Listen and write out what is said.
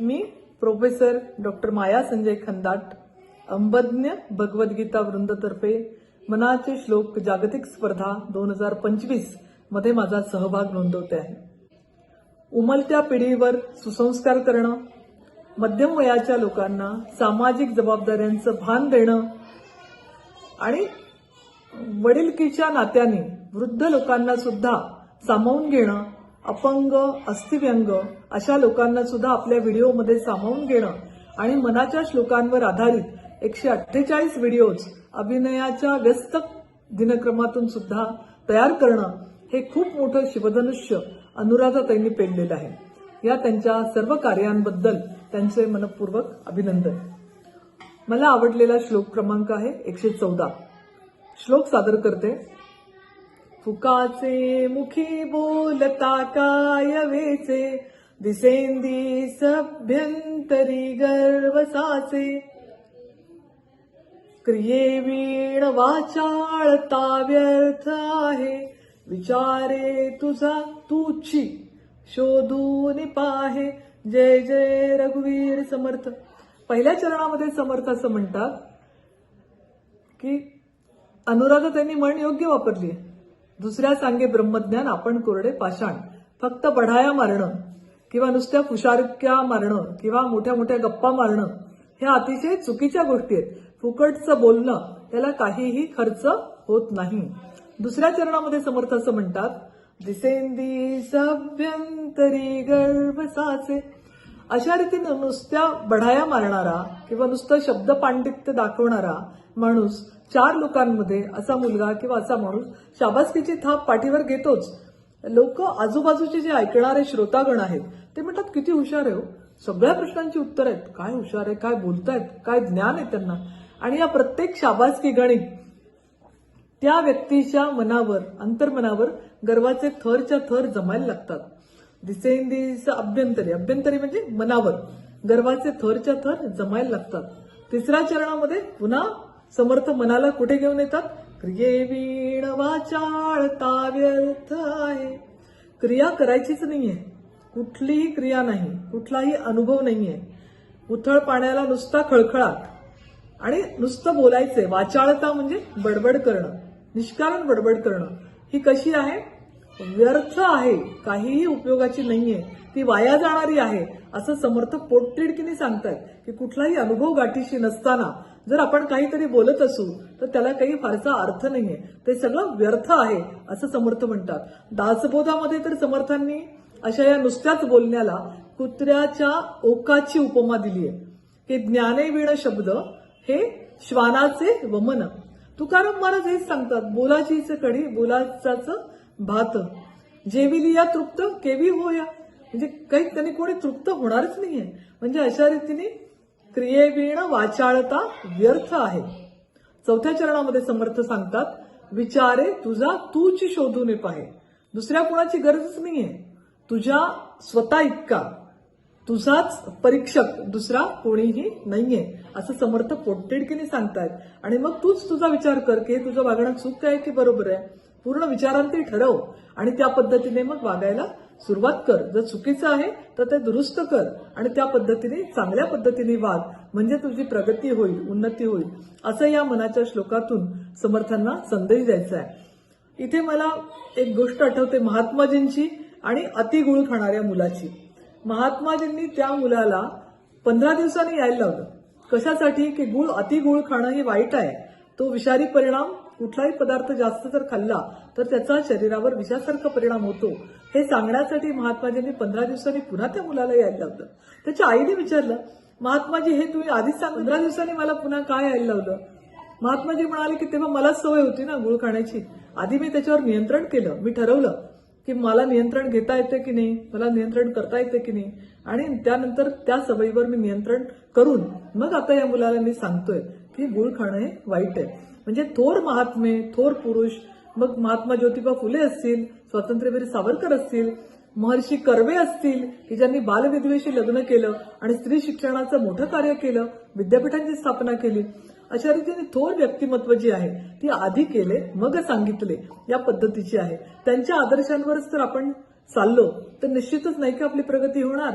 मी professor doctor Maya Sanjay Khandat अंबज्ञ भगवद्गीता वृंदतर्फे मनाचे श्लोक जागतिक स्पर्धा दोन हजार पंचवीसमध्ये माझा सहभाग नोंदवते आहे. उमलत्या पिढीवर सुसंस्कार करणं मध्यम वयाच्या लोकांना सामाजिक जबाबदाऱ्यांचं भान देणं आणि वडीलकीच्या नात्याने वृद्ध लोकांना सुद्धा सामावून घेणं अपंग अस्थिव्यंग अशा लोकांना सुद्धा आपल्या व्हिडिओमध्ये सामावून घेणं आणि मनाच्या श्लोकांवर आधारित एकशे अठ्ठेचाळीस व्हिडिओज अभिनयाच्या व्यस्त दिनक्रमातून सुद्धा तयार करणं हे खूप मोठं शिवधनुष्य अनुराधा त्यांनी पेललेलं आहे. या त्यांच्या सर्व कार्यांबद्दल त्यांचे मनपूर्वक अभिनंदन. मला आवडलेला श्लोक क्रमांक आहे एकशे चौदा. श्लोक सादर करते. फुकाचे मुखी बोलता काय वेचे दिसेंदी सभ्यंतरी गर्वसाचे. क्रियेवीण वाचाळता व्यर्थ आहे विचारे तुझा तुची शोधून पाहे. जय जय रघुवीर समर्थ. पहिल्या चरणामध्ये समर्थ असं म्हणतात की अनुराधा त्यांनी म्हण योग्य वापरली दुसऱ्या सांगे ब्रह्मज्ञान आपण कोरडे पाषाण. फक्त बढाया मारणं किंवा नुसत्या फुशारक्या मारणं किंवा मोठ्या मोठ्या गप्पा मारणं ह्या अतिशय चुकीच्या गोष्टी आहेत. फुकटचं बोलणं त्याला काहीही खर्च होत नाही. दुसऱ्या चरणामध्ये समर्थ असं म्हणतात दिसेंदी सभ्यंतरी गर्भ साचे. अशा रीतीनं नुसत्या बढाया मारणारा किंवा नुसतं शब्द पांडित्य दाखवणारा माणूस चार लोकांमध्ये असा मुलगा किंवा असा माणूस शाबासकीची थाप पाठीवर घेतोच. लोक आजूबाजूचे जे ऐकणारे श्रोतागण आहेत ते म्हणतात किती हुशार आहे हो. सगळ्या प्रश्नांची उत्तर आहेत. काय हुशार आहे? काय बोलतायत? काय ज्ञान आहे त्यांना? आणि या प्रत्येक शाबासकी गणित त्या व्यक्तीच्या मनावर अंतर्मनावर गर्वाचे थरच्या थर जमायला लागतात. दिसेंदीच अभ्यंतरी अभ्यंतरी म्हणजे मनावर गर्वाचे थरच्या थर जमायला लागतात. तिसऱ्या चरणामध्ये पुन्हा समर्थ मनाला कुठे घेऊन येतात? क्रियेवीण वाचाळता व्यर्थ आहे. क्रिया करायचीच नाहीये. कुठलीही क्रिया नाही. कुठलाही अनुभव नाहीये. उथळ पाण्याला नुसता खळखळाट आणि नुसतं बोलायचंय. वाचाळता म्हणजे बडबड करणं. निष्कारण बडबड करणं. ही कशी आहे? व्यर्थ आहे काहीही उपयोगाची नाहीये ती वाया जाणारी आहे असं समर्थ पोटतिडकीने सांगतायत की कुठलाही अनुभव गाठीशी नसताना जर आपण काहीतरी बोलत असू तर त्याला काही फारसा अर्थ नाहीये. ते सगळं व्यर्थ आहे असं समर्थ म्हणतात. दासबोधामध्ये तर समर्थांनी अशा या नुसत्याच बोलण्याला कुत्र्याच्या ओकाची उपमा दिली आहे. की ज्ञाने विण शब्द हे श्वानाचे वमन. तुकाराम महाराज हेच सांगतात बोलाचीच कढी बोलाचाच भात. जेविली या तृप्त केवी होया. म्हणजे काही त्याने कोणी तृप्त होणारच नाहीये. म्हणजे अशा रीतीने क्रियेवीण वाचाळता व्यर्थ आहे. चौथ्या चरणामध्ये समर्थ सांगतात विचारे तुझा तूच शोधून पाहे. दुसऱ्या कुणाची गरजच नाहीये. तुझ्या स्वतः इतका. तुझाच परीक्षक दुसरा कोणीही नाहीये. असं समर्थ पोटतिडकीने सांगतायत. आणि मग तूच तुझा विचार कर की तुझं वागणं चूक आहे की बरोबर आहे? पूर्ण विचारांती ठरव आणि त्या पद्धतीने मग वागायला सुरुवात कर. जर चुकीचं आहे तर ते दुरुस्त कर आणि त्या पद्धतीने चांगल्या पद्धतीने वाग. म्हणजे तुझी प्रगती होईल उन्नती होईल. असं या मनाच्या श्लोकातून समर्थांना संदेश द्यायचा आहे. इथे मला एक गोष्ट आठवते महात्माजींची आणि अतिगुळ खाणाऱ्या मुलाची. महात्माजींनी त्या मुलाला पंधरा दिवसांनी यायला लावलं. कशासाठी? की गुळ अतिगुळ खाणं हे वाईट आहे. तो विषारी परिणाम कुठलाही पदार्थ जास्त जर खाल्ला तर त्याचा शरीरावर विषासारखा परिणाम होतो. हे सांगण्यासाठी महात्माजींनी पंधरा दिवसांनी पुन्हा त्या मुलाला यायला लावलं. त्याच्या आईने विचारलं महात्माजी हे तुम्ही आधीच सांग पंधरा दिवसांनी मला पुन्हा काय यायला लावलं? महात्माजी म्हणाले की तेव्हा मला सवय होती ना गुळ खाण्याची. आधी मी त्याच्यावर नियंत्रण केलं. मी ठरवलं की मला नियंत्रण घेता येते की नाही मला नियंत्रण करता येते की नाही. आणि त्यानंतर त्या सवयीवर मी नियंत्रण करून मग आता या मुलाला मी सांगतोय. की गुळ खाणं हे वाईट आहे. म्हणजे थोर महात्मे थोर पुरुष मग महात्मा ज्योतिबा फुले असतील स्वातंत्र्यवीर सावरकर असतील महर्षी कर्वे असतील की ज्यांनी बालविधवेशी लग्न केलं आणि स्त्री शिक्षणाचं मोठं कार्य केलं विद्यापीठांची स्थापना केली अशा रीतीने थोर व्यक्तिमत्व जी आहे ती आधी केले मग सांगितले या पद्धतीची आहे. त्यांच्या आदर्शांवरच तर आपण चाललो तर निश्चितच नाही का आपली प्रगती होणार?